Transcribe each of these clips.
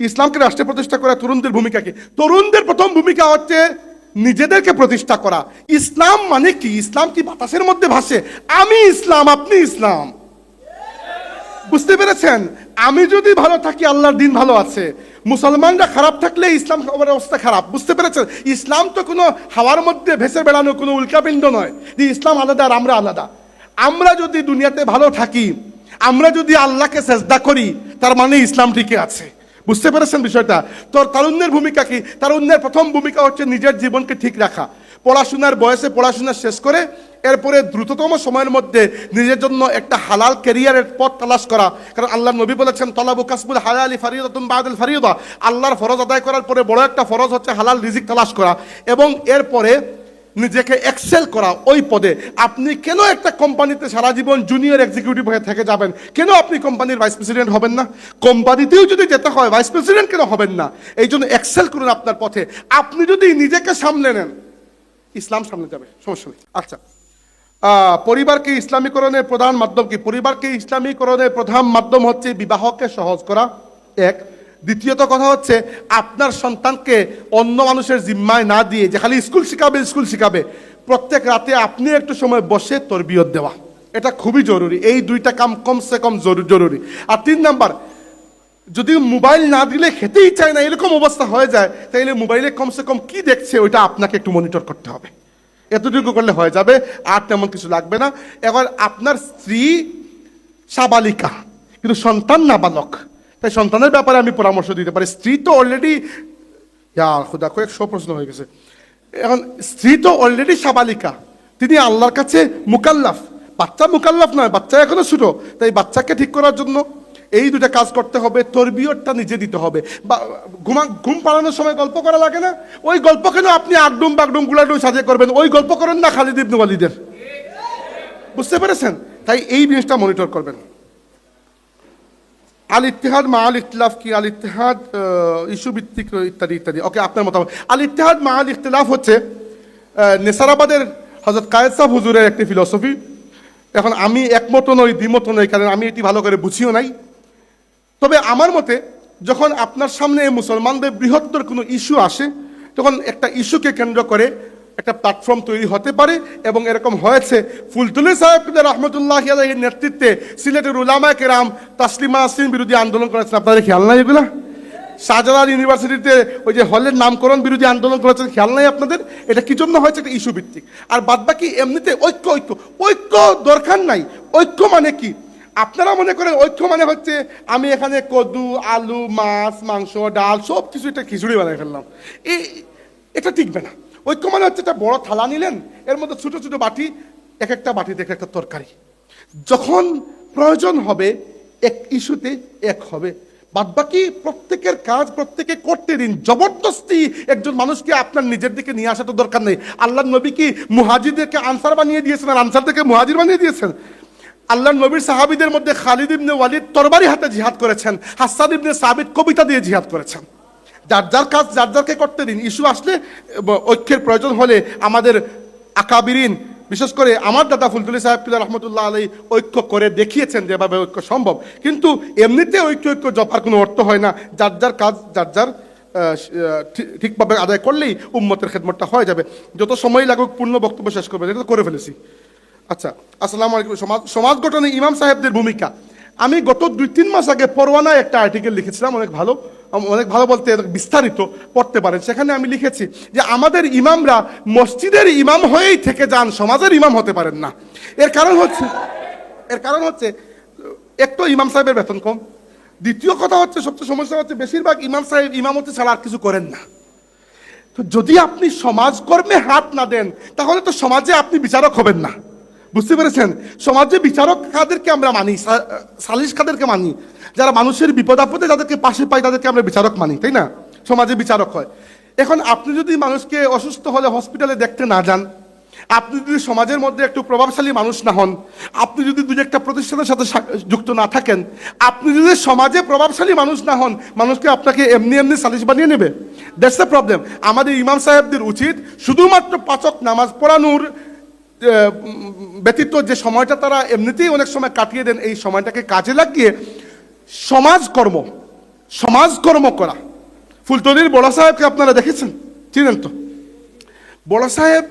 ইসলামকে রাষ্ট্রে প্রতিষ্ঠা করা তরুণদের ভূমিকা কি তরুণদের প্রথম ভূমিকা হচ্ছে নিজেদেরকে প্রতিষ্ঠা করা। ইসলাম মানে কি? ইসলাম কি বাতাসের মধ্যে ভাসে? আমি ইসলাম, আপনি ইসলাম। বুঝতে পেরেছেন? আমি যদি ভালো থাকি, আল্লাহর দিন ভালো আছে। মুসলমানরা খারাপ থাকলে ইসলাম অবস্থা খারাপ। বুঝতে পেরেছেন? ইসলাম তো কোনো হাওয়ার মধ্যে ভেসে বেড়ানো, কোনো উল্কাপিণ্ড নয়। যে ইসলাম আলাদা আর আমরা আলাদা। আমরা যদি দুনিয়াতে ভালো থাকি, আমরা যদি আল্লাহকে চেষ্টা করি, তার মানে ইসলাম টিকে আছে। বুঝতে পেরেছেন বিষয়টা? তোর তারুণ্যের ভূমিকা কি? তারুণ্যের প্রথম ভূমিকা হচ্ছে নিজের জীবনকে ঠিক রাখা। পড়াশোনার বয়সে পড়াশোনা শেষ করে, এরপরে দ্রুততম সময়ের মধ্যে নিজের জন্য একটা হালাল ক্যারিয়ারের পথ তালাশ করা। কারণ আল্লাহ নবী বলেছেন, তলাবু কাসবুল হালালি ফারিয়তুম বাদুল ফারিয়দা আল্লাহর ফরজ আদায় করার পরে বড় একটা ফরজ হচ্ছে হালাল রিজিক তালাশ করা। এবং এরপরে নিজেকে এক্সেল করা ওই পদে। আপনি কেন একটা কোম্পানিতে সারা জীবন জুনিয়র এক্সিকিউটিভ হয়ে থেকে যাবেন? কেন আপনি কোম্পানির ভাইস প্রেসিডেন্ট হবেন না? কোম্পানিতেও যদি যেতে হয় ভাইস প্রেসিডেন্ট কেন হবেন না? এই জন্য এক্সেল করুন আপনার পথে। আপনি যদি নিজেকে সামলে নেন, ইসলাম সামনে যাবে, সমস্যা নেই। আচ্ছা পরিবারকে ইসলামীকরণের প্রধান মাধ্যম কি? পরিবারকে ইসলামীকরণের প্রধান মাধ্যম হচ্ছে বিবাহকে সহজ করা। এক দ্বিতীয়ত কথা হচ্ছে, আপনার সন্তানকে অন্য মানুষের জিম্মায় না দিয়ে যে খালি স্কুল শিখাবে স্কুল শিখাবে, প্রত্যেক রাতে আপনি একটু সময় বসে তরবিয়ত দেওয়া। এটা খুবই জরুরি। এই দুইটা কাম কমসে কম জরুরি। আর তিন নাম্বার, যদি মোবাইল না দিলে খেতেই চায় না, এরকম অবস্থা হয়ে যায়, তাইলে মোবাইলে কমসে কম কি দেখছে, ওইটা আপনাকে একটু মনিটর করতে হবে। এতটুকু করলে হয়ে যাবে, আর তেমন কিছু লাগবে না। এবার আপনার স্ত্রী সাবালিকা, কিন্তু সন্তান নাবালক। তাই সন্তানের ব্যাপারে আমি পরামর্শ দিতে পারি। স্ত্রী তো অলরেডি খুদা কয়েকশো প্রশ্ন হয়ে গেছে। এখন, স্ত্রী তো অলরেডি সাবালিকা। তিনি আল্লাহর কাছে মুকাল্লাফ। বাচ্চা মুকাল্লাফ নয়, বাচ্চা এখনও ছোট। তাই বাচ্চাকে ঠিক করার জন্য এই দুটা কাজ করতে হবে, তরবিয়তটা নিজে দিতে হবে। বা, ঘুমা, ঘুম পাড়ানোর সময় গল্প করা লাগে না? ওই গল্প কেন আপনি আগডুম বাগডুম গুলাডুম সাজিয়ে করবেন? ওই গল্প করেন না খালিদ ইবনু বুঝতে পেরেছেন? তাই এই জিনিসটা মনিটর করবেন। আল ইত্তেহাদ মা আল ইখতিলাফ কি? আল ইত্তেহাদ ইস্যু ভিত্তিক ইত্যাদি ইত্যাদি। ওকে আপনার মতামত। আল ইত্তেহাদ মা আল ইখতিলাফ হচ্ছে নেসারাবাদের হজরত কায়েদ সাহ হুজুরের একটি ফিলসফি এখন আমি একমত নই, দ্বিমত নই, কারণ আমি এটি ভালো করে বুঝিও নাই। তবে আমার মতে, যখন আপনার সামনে মুসলমানদের বৃহত্তর কোনো ইস্যু আসে, তখন একটা ইস্যুকে কেন্দ্র করে একটা প্ল্যাটফর্ম তৈরি হতে পারে এবং এরকম হয়েছে। ফুলতুলি সাহেব রহমতুল্লাহ আলাইহির নেতৃত্বে সিলেটের উলামা কেরাম তাসলিমা আসলিম বিরোধী আন্দোলন করেছেন। আপনাদের খেয়াল নাই এগুলা? শাহজালাল ইউনিভার্সিটিতে ওই যে হলের নামকরণ বিরোধী আন্দোলন করেছেন, খেয়াল নাই আপনাদের? এটা কি জন্য হয়েছে? একটা ইস্যু ভিত্তিক। আর বাদ বাকি এমনিতে ঐক্য ঐক্য। ঐক্য দরকার নাই। ঐক্য মানে কি? আপনারা মনে করেন ঐক্য মানে হচ্ছে আমি এখানে কদু, আলু, মাছ, মাংস, ডাল সব কিছু একটা খিচুড়ি বানিয়ে ফেললাম। এই এটা টিকবে না। ঐক্য মানে হচ্ছে একটা বড় থালা নিলেন, এর মধ্যে ছোট ছোট বাটি, এক একটা বাটিতে এক একটা তরকারি। যখন প্রয়োজন হবে, এক ইস্যুতে এক হবে। বাদবাকি প্রত্যেকের কাজ প্রত্যেকে করতে দিন। জবরদস্তি একজন মানুষকে আপনার নিজের দিকে নিয়ে আসা তো দরকার নেই। আল্লাহ নবী কি মুহাজিদেরকে আনসার বানিয়ে দিয়েছেন আর আনসারদেরকে মুহাজির বানিয়ে দিয়েছেন? আল্লাহ নবীর সাহাবিদের মধ্যে খালিদ ইবনে ওয়ালিদ তরবারি হাতে জিহাদ করেছেন, হাসান ইবনে সাবিত কবিতা দিয়ে জিহাদ করেছেন। যার যার কাজ, যার যারকে করতে দিন। ইস্যু আসলে ঐক্যের প্রয়োজন হলে আমাদের আকাবিরিন, বিশেষ করে আমার দাদা ফুলতুলি সাহেব পিলা রহমতুল্লাহ আলী ঐক্য করে দেখিয়েছেন যেভাবে ঐক্য সম্ভব। কিন্তু এমনিতে ঐক্য ঐক্য জপার কোনো অর্থ হয় না। যার যার কাজ, যার যার ঠিক- ঠিকভাবে আদায় করলেই উম্মতের খেদমতটা হয়ে যাবে। যত সময় লাগুক, পূর্ণ বক্তব্য শেষ করবে। তো করে ফেলেছি। আচ্ছা আসসালামু আলাইকুম। সমাজ সমাজ গঠনে ইমাম সাহেবদের ভূমিকা। আমি গত দুই তিন মাস আগে পরোয়ানায় একটা আর্টিকেল লিখেছিলাম, অনেক ভালো। অনেক ভালো বলতে বিস্তারিত পড়তে পারেন। সেখানে আমি লিখেছি যে, আমাদের ইমামরা মসজিদের ইমাম হয়েই থেকে যান, সমাজের ইমাম হতে পারেন না। এর কারণ হচ্ছে, এর কারণ হচ্ছে একটু ইমাম সাহেবের বেতন কম। দ্বিতীয় কথা হচ্ছে, সবচেয়ে সমস্যা হচ্ছে, বেশিরভাগ ইমাম সাহেব ইমামতি ছাড়া আর কিছু করেন না। তো যদি আপনি সমাজকর্মে হাত না দেন, তাহলে তো সমাজে আপনি বিচারক হবেন না। বুঝতে পেরেছেন? সমাজে বিচারক কাদেরকে আমরা মানি? সালিশ কাদেরকে মানি? যারা মানুষের বিপদ আপদে যাদেরকে পাশে পাই তাদেরকে আমরা বিচারক মানি, তাই না? সমাজে বিচারক হয়। এখন আপনি যদি মানুষকে অসুস্থ হলে হসপিটালে দেখতে না যান, আপনি যদি সমাজের মধ্যে একটু প্রভাবশালী মানুষ না হন, আপনি যদি দুই একটা প্রতিষ্ঠানের সাথে যুক্ত না থাকেন, আপনি যদি সমাজে প্রভাবশালী মানুষ না হন, মানুষকে আপনাকে এমনি এমনি সালিশ বানিয়ে নেবে? দ্যাটস দ্য প্রবলেম আমাদের ইমাম সাহেবদের উচিত শুধুমাত্র পাচক নামাজ পড়ানোর ব্যতীত যে সময়টা তারা এমনিতেই অনেক সময় কাটিয়ে দেন, এই সময়টাকে কাজে লাগিয়ে সমাজকর্ম সমাজকর্ম করা। ফুলতলির বড় সাহেবকে আপনারা দেখেছেন? চিনেন তো? বড় সাহেব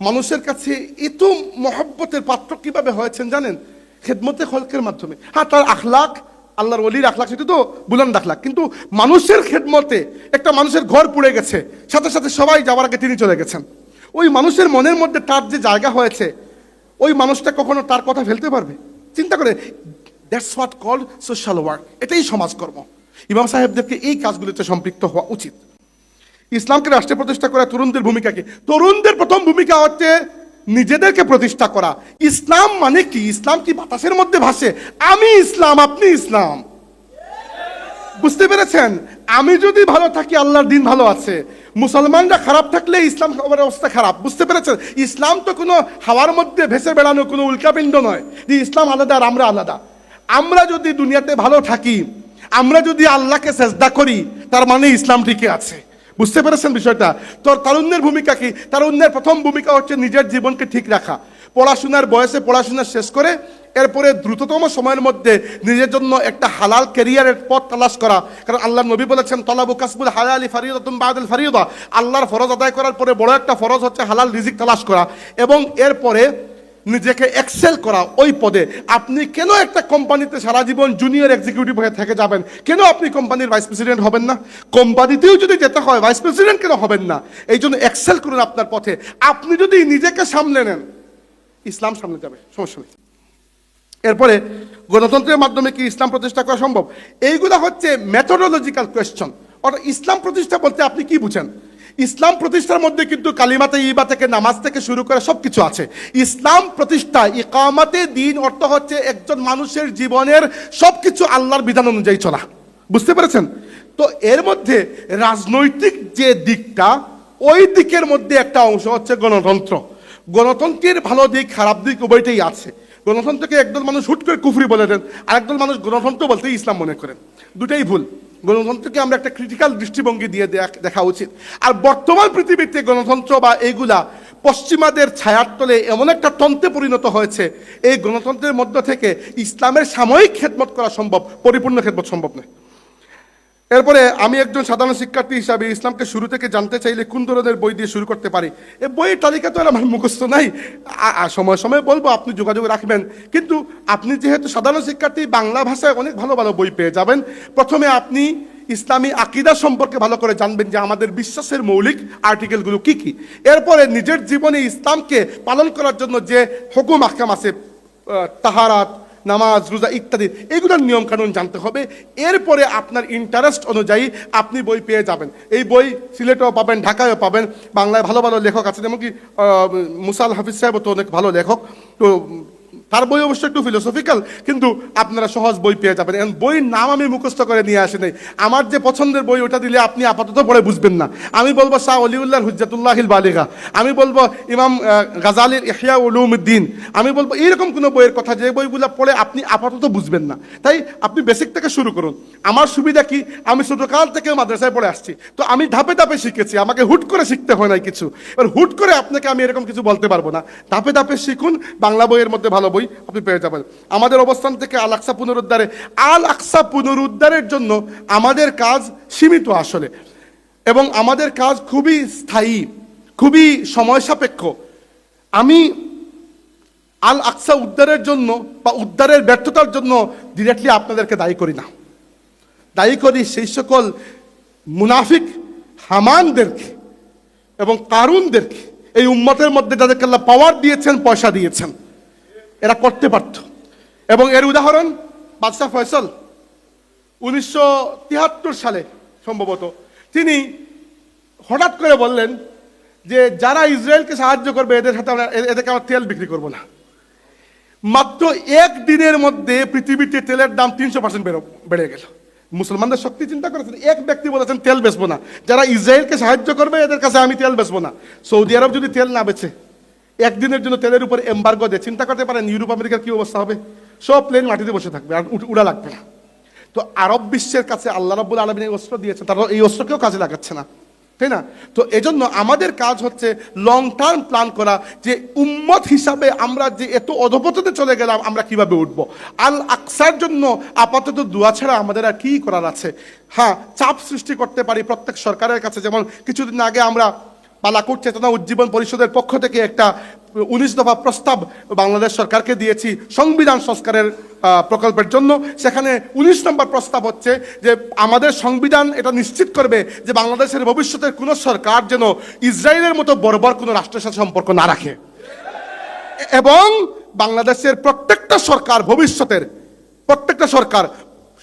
মানুষের কাছে এত মহব্বতের পাত্র কীভাবে হয়েছেন জানেন? খেদমতে খলকের মাধ্যমে। হ্যাঁ তার আখলাক, আল্লাহর অলির আখলাখ সেটা তো বুলন্দ আখলাক। কিন্তু মানুষের খেদমতে একটা মানুষের ঘর পুড়ে গেছে। সাথে সাথে সবাই যাওয়ার আগে তিনি চলে গেছেন। ওই মানুষের মনের মধ্যে তার যে জায়গা হয়েছে, ওই মানুষটা কখনো তার কথা ফেলতে পারবে? চিন্তা করে that's what call social work এটাই সমাজকর্ম। ইমাম সাহেবদেরকে এই কাজগুলিতে সম্পৃক্ত হওয়া উচিত। ইসলামকে রাষ্ট্রে প্রতিষ্ঠা করা তরুণদের ভূমিকা কি তরুণদের প্রথম ভূমিকা হচ্ছে নিজেদেরকে প্রতিষ্ঠা করা। ইসলাম মানে কি? ইসলাম কি বাতাসের মধ্যে ভাসে? আমি ইসলাম, আপনি ইসলাম। বুঝতে পেরেছেন? আমি যদি ভালো থাকি, আল্লাহর দিন ভালো আছে। মুসলমানরা খারাপ থাকলে ইসলাম অবস্থা খারাপ। বুঝতে পেরেছেন? ইসলাম তো কোনো হাওয়ার মধ্যে ভেসে বেড়ানো কোনো উল্কাপিণ্ড নয়। যে ইসলাম আলাদা আর আমরা আলাদা। আমরা যদি দুনিয়াতে ভালো থাকি, আমরা যদি আল্লাহকে সেজদা করি, তার মানে ইসলাম ঠিকই আছে। বুঝতে পেরেছেন বিষয়টা? তোর তারুণ্যের ভূমিকা কি? তারুণ্যের প্রথম ভূমিকা হচ্ছে নিজের জীবনকে ঠিক রাখা। পড়াশোনার বয়সে পড়াশোনা শেষ করে এরপরে দ্রুততম সময়ের মধ্যে নিজের জন্য একটা হালাল ক্যারিয়ারের পথ তালাশ করা। কারণ আল্লাহ নবী বলেছেন, তলাবু কাসবুল হালালি ফারিয়দাতুম বাদুল ফারিয়দা আল্লাহর ফরজ আদায় করার পরে বড় একটা ফরজ হচ্ছে হালাল রিজিক তালাশ করা। এবং এরপরে নিজেকে এক্সেল করা ওই পদে। আপনি কেন একটা কোম্পানিতে সারা জীবন জুনিয়র এক্সিকিউটিভ হয়ে থেকে যাবেন? কেন আপনি কোম্পানির ভাইস প্রেসিডেন্ট হবেন না? কোম্পানিতেও যদি যেতে হয় ভাইস প্রেসিডেন্ট কেন হবেন না? এই জন্য এক্সেল করুন আপনার পথে। আপনি যদি নিজেকে সামলে নেন ইসলাম সামনে যাবে, সমস্যা নেই। এরপরে গণতন্ত্রের মাধ্যমে কি ইসলাম প্রতিষ্ঠা করা সম্ভব? এইগুলা হচ্ছে মেথোডোলজিক্যাল কোয়েশ্চন অর্থাৎ ইসলাম প্রতিষ্ঠা বলতে আপনি কি বুঝেন? ইসলাম প্রতিষ্ঠার মধ্যে কিন্তু কালিমাতে ইবা থেকে নামাজ থেকে শুরু করে সব কিছু আছে। ইসলাম প্রতিষ্ঠা, ইকামাতে দিন অর্থ হচ্ছে একজন মানুষের জীবনের সব কিছু আল্লাহর বিধান অনুযায়ী চলা। বুঝতে পেরেছেন? তো এর মধ্যে রাজনৈতিক যে দিকটা, ওই দিকের মধ্যে একটা অংশ হচ্ছে গণতন্ত্র। গণতন্ত্রের ভালো দিক, খারাপ দিক উভয়টাই আছে। গণতন্ত্রকে একদল মানুষ হুট করে কুফরি বলে দেন আর একদল মানুষ গণতন্ত্র বলতে ইসলাম মনে করেন। দুটাই ভুল। গণতন্ত্রকে আমরা একটা ক্রিটিক্যাল দৃষ্টিভঙ্গি দিয়ে দেখ- উচিত। আর বর্তমান পৃথিবীতে গণতন্ত্র বা এইগুলা পশ্চিমাদের ছায়ার তলে এমন একটা তন্ত্রে পরিণত হয়েছে, এই গণতন্ত্রের মধ্য থেকে ইসলামের সাময়িক খেদমত করা সম্ভব, পরিপূর্ণ খেদমত সম্ভব নয়। এরপরে আমি একজন সাধারণ শিক্ষার্থী হিসাবে ইসলামকে শুরু থেকে জানতে চাইলে কোন ধরনের বই দিয়ে শুরু করতে পারি? এই বইয়ের তালিকা তো আর আমার মুখস্থ নাই। সময় সময় বলব, আপনি যোগাযোগ রাখবেন। কিন্তু আপনি যেহেতু সাধারণ শিক্ষার্থী, বাংলা ভাষায় অনেক ভালো ভালো বই পেয়ে যাবেন। প্রথমে আপনি ইসলামী আকিদা সম্পর্কে ভালো করে জানবেন যে আমাদের বিশ্বাসের মৌলিক আর্টিকেলগুলো কি কি। এরপরে নিজের জীবনে ইসলামকে পালন করার জন্য যে হুকুম আহকাম আছে তাহারাত নামাজ, রোজা ইত্যাদি। এগুলোর নিয়ম কানুন জানতে হবে। এরপরে আপনার ইন্টারেস্ট অনুযায়ী আপনি বই পেয়ে যাবেন। এই বই সিলেটেও পাবেন, ঢাকায়ও পাবেন। বাংলায় ভালো ভালো লেখক আছে। যেমন কি মুসাল হাফিজ সাহেব তো অনেক ভালো লেখক। তো তার বই অবশ্য একটু ফিলোসফিক্যাল কিন্তু আপনারা সহজ বই পেয়ে যাবেন। এখন বইয়ের নাম আমি মুখস্থ করে নিয়ে আসি নাই। আমার যে পছন্দের বই, ওটা দিলে আপনি আপাতত পড়ে বুঝবেন না। আমি বলব শাহ অলিউল্লাহ হুজ্জাতুল্লাহিল বালিগা। আমি বলব ইমাম গাজালির ইহিয়া উলুমুদ্দিন। আমি বলব এইরকম কোনো বইয়ের কথা, যে বইগুলো পড়ে আপনি আপাতত বুঝবেন না। তাই আপনি বেসিক থেকে শুরু করুন। আমার সুবিধা কি? আমি ছোটকাল থেকে মাদ্রাসায় পড়ে আসছি। তো আমি ধাপে ধাপে শিখেছি। আমাকে হুট করে শিখতে হয় নাই কিছু। এবার হুট করে আপনাকে আমি এরকম কিছু বলতে পারব না। ধাপে ধাপে শিখুন। বাংলা বইয়ের মধ্যে ভালো বই আপনি পেয়ে যাবেন। আমাদের অবস্থান থেকে আল আকসা পুনরুদ্ধারে। আল আকসা পুনরুদ্ধারের জন্য আমাদের কাজ সীমিত আসলে। এবং আমাদের কাজ খুবই স্থায়ী, খুবই সময় সাপেক্ষ আমি আল আকসা উদ্ধারের জন্য বা উদ্ধারের ব্যর্থতার জন্য ডিরেক্টলি আপনাদেরকে দায়ী করি না। দায়ী করি সেই সকল মুনাফিক, হামানদেরকে এবং কারুনদেরকে এই উম্মতের মধ্যে যাদেরকে আল্লাহ পাওয়ার দিয়েছেন, পয়সা দিয়েছেন। এরা করতে পারত। এবং এর উদাহরণ বাদশাহ ফয়সল উনিশশো তিয়াত্তর সালে সম্ভবত। তিনি হঠাৎ করে বললেন যে, যারা ইসরায়েলকে সাহায্য করবে, এদের সাথে আমরা এদেরকে আমরা তেল বিক্রি করব না। মাত্র এক দিনের মধ্যে পৃথিবীতে তেলের দাম তিনশো পার্সেন্ট বেড়ে গেল। মুসলমানদের শক্তি চিন্তা করেছেন, এক ব্যক্তি বলেছেন, তেল বেচবো না। যারা ইসরায়েলকে সাহায্য করবে, এদের কাছে আমি তেল বেচবো না। সৌদি আরব যদি তেল না বেচে একদিনের জন্য তেলের উপর এম্বার্গো দেয়। চিন্তা করতে পারেন, ইউরোপ, আমেরিকার কি অবস্থা হবে? সব প্লেন মাটিতে বসে থাকবে, আর উড়া লাগবে না। তো আরব বিশ্বের কাছে আল্লাহ রব্বুল আলমিন এই অস্ত্র দিয়েছেন, তারা এই অস্ত্রকেও কাজে লাগাচ্ছে না। তাই না? তো এজন্য আমাদের কাজ হচ্ছে লং টার্ম প্ল্যান করা, যে উম্মত হিসাবে আমরা যে এত অধপতনে চলে গেলাম, আমরা কীভাবে উঠব? আল আকসার জন্য আপাতত দোয়া ছাড়া আমাদের আর কি করার আছে? হ্যাঁ চাপ সৃষ্টি করতে পারি প্রত্যেক সরকারের কাছে। যেমন কিছুদিন আগে আমরা বালাকুট চেতনা উজ্জীবন পরিষদের পক্ষ থেকে একটা উনিশ দফা প্রস্তাব বাংলাদেশ সরকারকে দিয়েছি সংবিধান সংস্কারের প্রকল্পের জন্য। সেখানে উনিশ নম্বর প্রস্তাব হচ্ছে যে আমাদের সংবিধান এটা নিশ্চিত করবে যে বাংলাদেশের ভবিষ্যতের কোনো সরকার যেন ইসরায়েলের মতো বর্বর কোনো রাষ্ট্রের সাথে সম্পর্ক না রাখে। এবং বাংলাদেশের প্রত্যেকটা সরকার ভবিষ্যতের, প্রত্যেকটা সরকার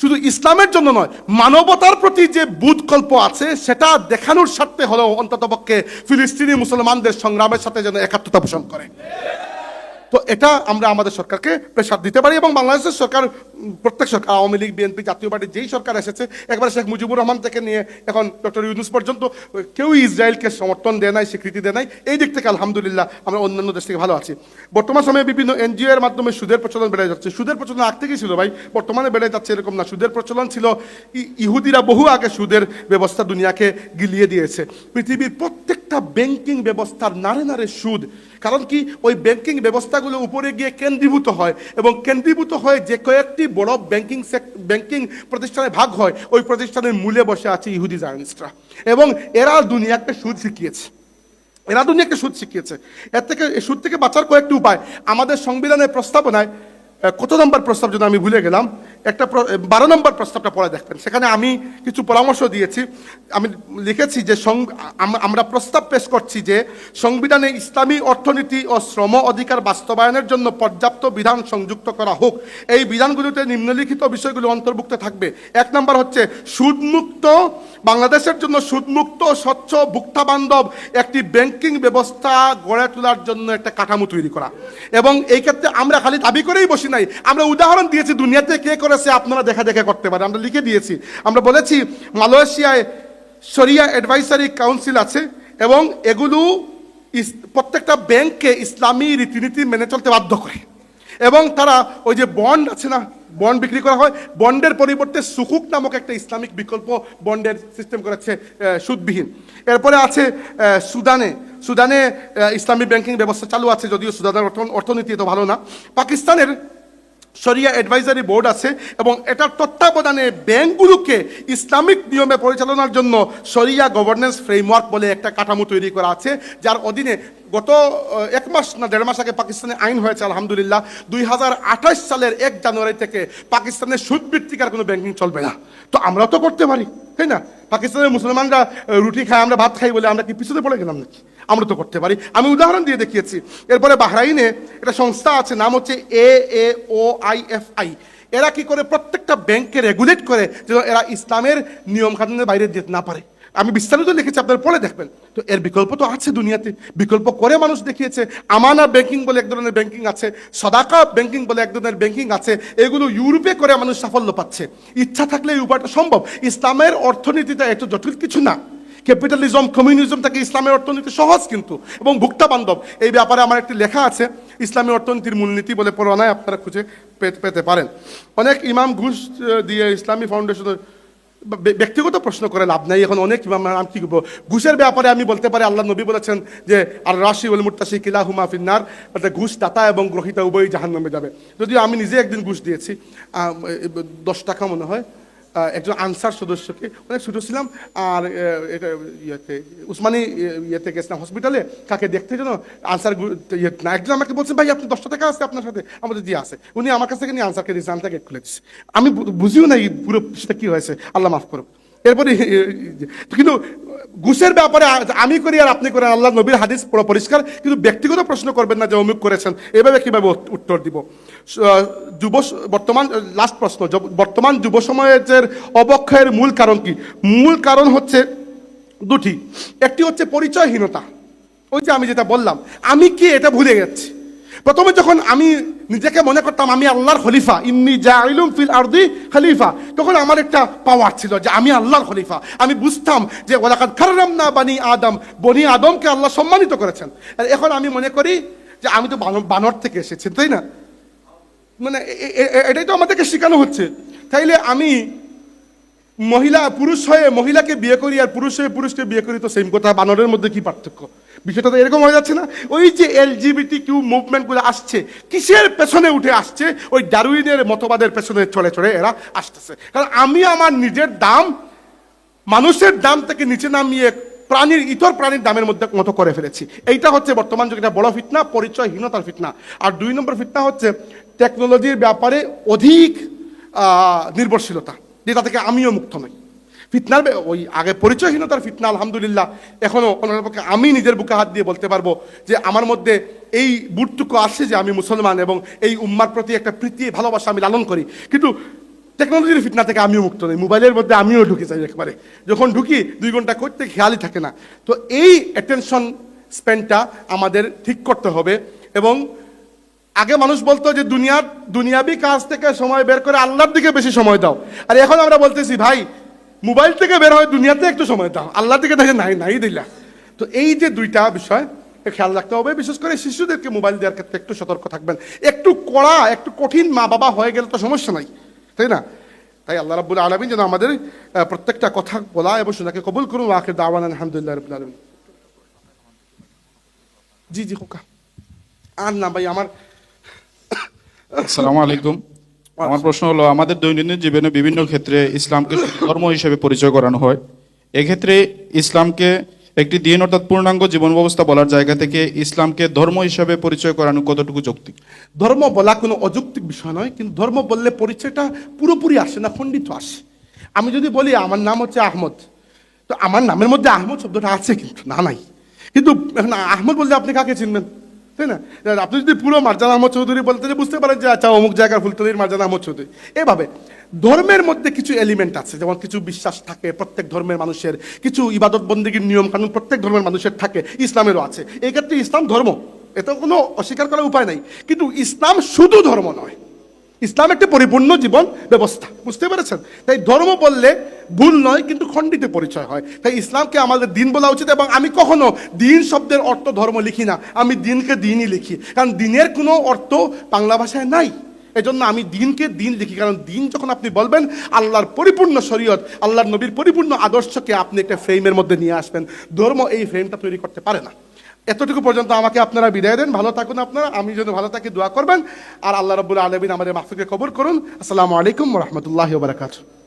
শুধু ইসলামের জন্য নয়, মানবতার প্রতি যে বুধকল্প আছে, সেটা দেখানোর স্বার্থে হলেও অন্ততপক্ষে ফিলিস্তিনি মুসলমানদের সংগ্রামের সাথে যেন একাত্মতা পোষণ করে। তো এটা আমরা আমাদের সরকারকে প্রেশার দিতে পারি এবং বাংলাদেশের সরকার, প্রত্যেক সরকার, Awami League, BNP, Jatiya Party, যেই সরকার এসেছে, একবার শেখ মুজিবুর রহমান থেকে নিয়ে এখন ডক্টর ইউনুস পর্যন্ত, কেউ ইসরায়েলকে সমর্থন দেয় নাই, স্বীকৃতি দেয় নাই। এই দিক থেকে আলহামদুলিল্লাহ আমরা অন্যান্য দেশ থেকে ভালো আছি। বর্তমান সময়ে বিভিন্ন এনজিও এর মাধ্যমে সুদের প্রচলন বেড়ে যাচ্ছে। সুদের প্রচলন আগ থেকেই ছিল ভাই, বর্তমানে বেড়ে যাচ্ছে এরকম না। সুদের প্রচলন ছিল ইহুদিরা বহু আগে সুদের ব্যবস্থা দুনিয়াকে গিলিয়ে দিয়েছে। পৃথিবীর প্রত্যেকটা ব্যাংকিং ব্যবস্থার নারে নারে সুদ কারণ কি? ওই ব্যাংকিং ব্যবস্থাগুলো উপরে গিয়ে কেন্দ্রীভূত হয় এবং কেন্দ্রীভূত হয়ে যে কয়েকটি বড় ব্যাংকিং ব্যাংকিং প্রতিষ্ঠানে ভাগ হয়, ওই প্রতিষ্ঠানের মূলে বসে আছে ইহুদি জায়নিস্টরা এবং এরা দুনিয়াকে সুদ শিখিয়েছে। এরা দুনিয়াকে সুদ শিখিয়েছে। এর থেকে সুদ থেকে বাঁচার কয়েকটি উপায়। আমাদের সংবিধানের প্রস্তাবনায় কত নম্বর প্রস্তাব যেন আমি ভুলে গেলাম? একটা বারো নম্বর প্রস্তাবটা পড়ে দেখবেন। সেখানে আমি কিছু পরামর্শ দিয়েছি। আমি লিখেছি যে আমরা প্রস্তাব পেশ করছি যে সংবিধানে ইসলামী অর্থনীতি ও শ্রম অধিকার বাস্তবায়নের জন্য পর্যাপ্ত বিধান সংযুক্ত করা হোক। এই বিধানগুলিতে নিম্নলিখিত বিষয়গুলো অন্তর্ভুক্ত থাকবে। এক নম্বর হচ্ছে সুদমুক্ত, বাংলাদেশের জন্য সুদমুক্ত, স্বচ্ছ, ভুক্তা বান্ধব একটি ব্যাংকিং ব্যবস্থা গড়ে তোলার জন্য একটা কাঠামো তৈরি করা। এবং এই ক্ষেত্রে আমরা খালি দাবি করেই বসি নাই। আমরা উদাহরণ দিয়েছি দুনিয়াতে কে করেছে আপনারা দেখা দেখা করতে পারেন। আমরা লিখে দিয়েছি। আমরা বলেছি, মালয়েশিয়ায় শরিয়া অ্যাডভাইসারি কাউন্সিল আছে এবং এগুলো প্রত্যেকটা ব্যাংককে ইসলামী রীতিনীতি মেনে চলতে বাধ্য করে। এবং তারা ওই যে বন্ড আছে না, বন্ড বিক্রি করা হয়, বন্ডের পরিবর্তে সুকুক নামক একটা ইসলামিক বিকল্প বন্ডের সিস্টেম করেছে সুদবিহীন। এরপরে আছে সুদানে। সুদানে ইসলামী ব্যাংকিং ব্যবস্থা চালু আছে, যদিও সুদানের অর্থনীতি তো ভালো না। পাকিস্তানের শরিয়া অ্যাডভাইজারি বোর্ড আছে এবং এটার তত্ত্বাবধানে ব্যাংকগুলোকে ইসলামিক নিয়মে পরিচালনার জন্য শরিয়া গভর্নেন্স ফ্রেমওয়ার্ক বলে একটা কাঠামো তৈরি করা আছে, যার অধীনে গত এক মাস না দেড় মাস আগে পাকিস্তানে আইন হয়েছে, আলহামদুলিল্লাহ। দুই হাজার আঠাশ সালের এক জানুয়ারি থেকে পাকিস্তানের সুদ বৃত্তিকার কোনো ব্যাংকিং চলবে না। তো আমরাও তো করতে পারি। তাই না? পাকিস্তানের মুসলমানরা রুটি খায়, আমরা ভাত খাই বলে আমরা কি পিছনে পড়ে গেলাম নাকি? আমরা তো করতে পারি। আমি উদাহরণ দিয়ে দেখিয়েছি। এরপরে বাহরাইনে একটা সংস্থা আছে, নাম হচ্ছে A A O I F I. এরা কি করে প্রত্যেকটা ব্যাংককে রেগুলেট করে যেন এরা ইসলামের নিয়ম কানুনের বাইরে যেতে না পারে? আমি বিস্তারিত লিখেছি, আপনারা পড়ে দেখবেন। তো এর বিকল্প তো আছে দুনিয়াতে। বিকল্প করে মানুষ দেখিয়েছে, আমানা ব্যাংকিং বলে এক ধরনের ব্যাংকিং আছে, সদাকা ব্যাংকিং বলে এক ধরনের ব্যাংকিং আছে, এগুলো ইউরোপে করে মানুষ সাফল্য পাচ্ছে। ইচ্ছা থাকলে এই উপায়টা সম্ভব। ইসলামের অর্থনীতিটা এত জটিল কিছু না। ক্যাপিটালিজম কমিউনিজম থেকে ইসলামের অর্থনীতি সহজ কিন্তু, এবং ভুক্তা বান্ধব। এই ব্যাপারে আমার একটি লেখা আছে, ইসলামী অর্থনীতির মূলনীতি বলে পড়ানায় আপনারা খুঁজে পেতে- পারেন। অনেক ইমাম ঘুষ দিয়ে ইসলামী ফাউন্ডেশনের ব্যক্তিগত প্রশ্ন করে লাভ নাই, এখন অনেক আমি কি করব? ঘুষের ব্যাপারে আমি বলতে পারি, আল্লাহ নবী বলেছেন যে আর রাশি উল মুরতাসি কিলা হুমা ফিন্নার অর্থাৎ ঘুষ দাতা এবং গ্রহিতা উভয়ই জাহান নামে যাবে। যদিও আমি নিজে একদিন ঘুষ দিয়েছি দশ টাকা মনে হয়। একজন আনসার সদস্যকে, অনেক ছোটো ছিলাম, আর ইয়েতে, উসমানী ইয়ে- ইয়েতে গেছিলাম হসপিটালে কাকে দেখতে যেন আনসার ইয়ে না, একজন আমাকে বলছেন ভাই, আপনি দশটা টাকা আছে আপনার সাথে, আমাদের দিয়ে আছে উনি আমার কাছ থেকে নিয়ে আনসারকে দিয়েছে আমি তাকে খুলে দিচ্ছে আমি বুঝিও না পুরো সেটা কি হয়েছে, আল্লাহ মাফ করুক। এরপরে, কিন্তু ঘুষের ব্যাপারে আমি করি আর আপনি করেন, আল্লাহ নবীর হাদিস পুরো পরিষ্কার, কিন্তু ব্যক্তিগত প্রশ্ন করবেন না যে অমুক করেছেন। এভাবে কীভাবে উত্তর দিব? যুব বর্তমান লাস্ট প্রশ্ন বর্তমান যুব সমাজের অবক্ষয়ের মূল কারণ কি? মূল কারণ হচ্ছে দুটি। একটি হচ্ছে পরিচয়হীনতা। ওই যে আমি যেটা বললাম, আমি কি এটা ভুলে গেছি? প্রথমে যখন আমি নিজেকে মনে করতাম আমি আল্লাহর খলিফা, ইন্নি জাইলুম ফিল আরদি খলিফা, তখন আমার একটা পাওয়ার ছিল যে আমি আল্লাহর খলিফা। আমি বুঝতাম যে ওলাকাত খারাম না বানি আদম, বনি আদমকে আল্লাহ সম্মানিত করেছেন। এখন আমি মনে করি যে আমি তো বানর- থেকে এসেছি, তাই না? মানে এটাই তো আমাদেরকে শেখানো হচ্ছে। তাইলে আমি মহিলা, পুরুষ হয়ে মহিলাকে বিয়ে করি আর পুরুষ হয়ে পুরুষকে বিয়ে করি, তো সেম কথা, বানরের মধ্যে কি পার্থক্য? বিষয়টা তো এরকম হয়ে যাচ্ছে না? ওই যে এলজিবিটি কিউ মুভমেন্টগুলো আসছে, কিসের পেছনে উঠে আসছে? ওই ডারুইনের মতবাদের পেছনে চলে চলে এরা আসতেছে। কারণ আমি আমার নিজের দাম, মানুষের দাম থেকে নিচে নামিয়ে প্রাণীর, ইতর প্রাণীর দামের মধ্যে মতো করে ফেলেছি। এইটা হচ্ছে বর্তমান যুগে একটা বড় ফিতনা, পরিচয়হীনতার ফিতনা। আর দুই নম্বর ফিতনা হচ্ছে টেকনোলজির ব্যাপারে অধিক নির্ভরশীলতা। যেটা থেকে আমিও মুক্ত নই। ফিতনার ওই আগে পরিচয়হীনতার ফিতনা, আলহামদুলিল্লাহ, এখনও ওনার পক্ষে আমি নিজের বুকে হাত দিয়ে বলতে পারব যে আমার মধ্যে এই বুটটুকু আসছে যে আমি মুসলমান এবং এই উম্মার প্রতি একটা প্রীতি, ভালোবাসা আমি লালন করি। কিন্তু টেকনোলজির ফিতনা থেকে আমিও মুক্ত নই, মোবাইলের মধ্যে আমিও ঢুকে যাই একবারে। যখন ঢুকি, দুই ঘণ্টা করতে খেয়ালই থাকে না। তো এই অ্যাটেনশন স্পেন্ডটা আমাদের ঠিক করতে হবে এবং আগে মানুষ বলতো যে দুনিয়ার দুনিয়াবি কাজ থেকে সময় বের করে আল্লাহর দিকে বেশি সময় দাও। আর এখন আমরা বলতেছি, ভাই, মোবাইল থেকে বের হয় দুনিয়াতে একটু সময় দাও। আল্লাহর দিকে দেখে নাই নাই দিলা। তো এই যে দুইটা বিষয় খেয়াল রাখতে হবে। বিশেষ করে শিশুদেরকে মোবাইল দেওয়ার ক্ষেত্রে একটু সতর্ক থাকবেন। একটু কড়া, একটু কঠিন মা বাবা হয়ে গেলে তো সমস্যা নাই, তাই না? তাই আল্লাহ রাব্বুল আলমিন যেন আমাদের প্রত্যেকটা কথা বলা এবং শোনাকে কবুল করুন। আখের দাওয়ান আলহামদুলিল্লাহ রবিল আলমিন। জি জি হোকা আর না ভাই, আমার আসসালামু আলাইকুম। আমার প্রশ্ন হলো, আমাদের দৈনন্দিন জীবনে বিভিন্ন ক্ষেত্রে ইসলামকে ধর্ম হিসেবে পরিচয় করানো হয়। এক্ষেত্রে ইসলামকে একটি দিন অর্থাৎ পূর্ণাঙ্গ জীবন ব্যবস্থা বলার জায়গা থেকে ইসলামকে ধর্ম হিসাবে পরিচয় করানো কতটুকু যৌক্তিক? ধর্ম বলা কোনো অযৌক্তিক বিষয় নয়, কিন্তু ধর্ম বললে পরিচয়টা পুরোপুরি আসে না, খণ্ডিত আসে। আমি যদি বলি, আমার নাম হচ্ছে আহমদ। তো আমার নামের মধ্যে আহমদ শব্দটা আছে কিন্তু, না নাই। কিন্তু আহমদ বললে আপনি কাকে চিনবেন? তাই না? আপনি যদি পুরো মার্জানা আহমদ চৌধুরী বলতে যে বুঝতে পারেন যে আচ্ছা অমুক জায়গার ফুলতলির মার্জানা আহমদ চৌধুরী। এভাবে ধর্মের মধ্যে কিছু এলিমেন্ট আছে, যেমন কিছু বিশ্বাস থাকে, প্রত্যেক ধর্মের মানুষের, কিছু ইবাদত বন্দীগীর নিয়ম কানুন প্রত্যেক ধর্মের মানুষের থাকে, ইসলামেরও আছে। এই ক্ষেত্রে ইসলাম ধর্ম এটা কোনো অস্বীকার করার উপায় নাই। কিন্তু ইসলাম শুধু ধর্ম নয়। ইসলাম একটি পরিপূর্ণ জীবন ব্যবস্থা, বুঝতে পেরেছেন? তাই ধর্ম বললে ভুল নয়, কিন্তু খণ্ডিত পরিচয় হয়। তাই ইসলামকে আমাদের দিন বলা উচিত এবং আমি কখনো দিন শব্দের অর্থ ধর্ম লিখি না, আমি দিনকে দিনই লিখি। কারণ দিনের কোনো অর্থ বাংলা ভাষায় নাই। এজন্য আমি দিনকে দিন লিখি, কারণ দিন যখন আপনি বলবেন, আল্লাহর পরিপূর্ণ শরীয়ত, আল্লাহর নবীর পরিপূর্ণ আদর্শকে আপনি একটা ফ্রেমের মধ্যে নিয়ে আসবেন। ধর্ম এই ফ্রেমটা তৈরি করতে পারে না। এতটুকু পর্যন্ত আমাকে আপনারা বিদায় দেন। ভালো থাকুন আপনারা। আমি যেন ভালো থাকি, দোয়া করবেন। আর আল্লাহ রবুল্লা আলমিন আমাদের মাহফিকে কবর করুন। আসসালামু আলাইকুম রহমতুল্লাহ বারাকাতু